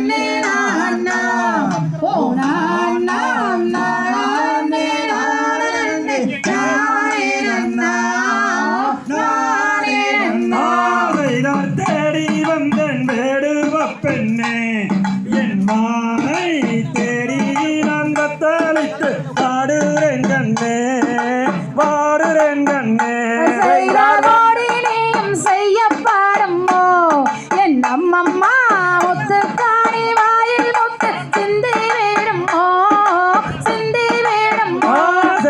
name.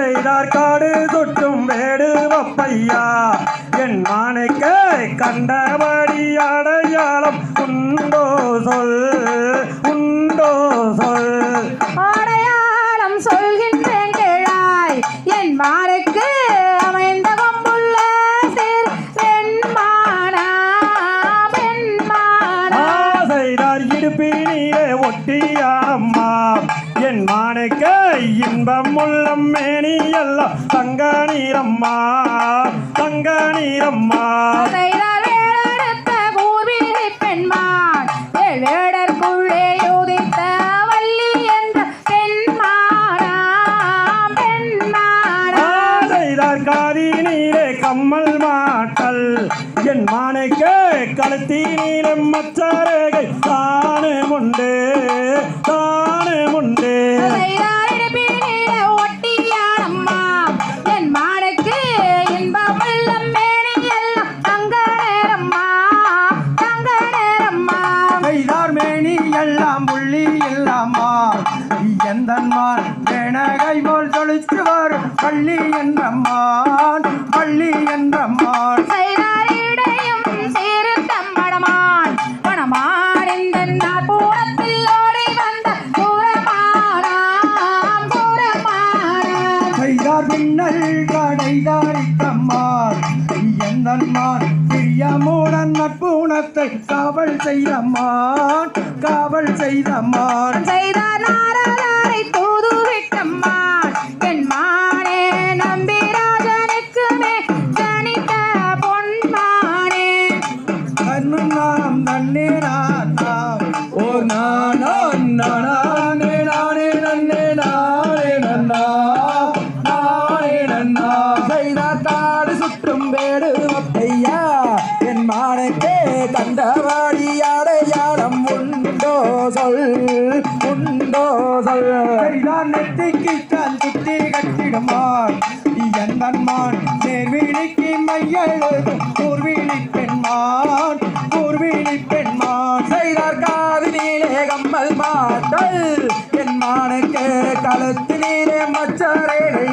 செய்தார் காடு சுட்டும் வேடுவ பையா என் மானைக்கு கண்டபடி அடையாளம் உண்டோ சொல் உண்டோ சொல். அடையாளம் சொல்கின்றேன் கேளாய். என் மாருக்கு அமைந்த கொம்புள்ள சேர் பெண்மானா பெண்மானா ஆசைதார் இடுப்பினிலே ஒட்டியானம்மா என் மானைக்கு இன்பம் உள்ளம் மேனி எல்லாம் தங்க நீரம்மா தங்க நீரம்மா. பெண்மான் ஏழேடற்குள்ளே யோதித்த வள்ளி என்ற கம்மல் மாட்டல். என் மானைக்கு கழுத்தினிலே மச்சரேகை எந்தன்மான் வேணகை போல் தொழித்து வரும் பள்ளி என்றம்மான் பள்ளி என்றம்மான் பின்னல் கடைதாரித்தம்மான் எந்தன்மான் பிரியமுடன் நட்புணத்தை காவல் செய்தம்மான் காவல் செய்தம்மான். செய்தார் நாரதாரை என் மானுக்கே கண்டவாடி அடையாளம் உண்டோ சொல் உண்டோ சொல். செய்தார் நெத்திக்கு தான் சுத்தி கட்டிடுமான். எந்தன்மான் நேர்விழிக்கு மையெழுதும் பூர்விழி பெண்மான் பூர்விழி பெண்மான். செய்தார் காதினிலே கம்மல் மாட்டல் என் மானுக்கு கழுத்தினிலே மச்சரேகை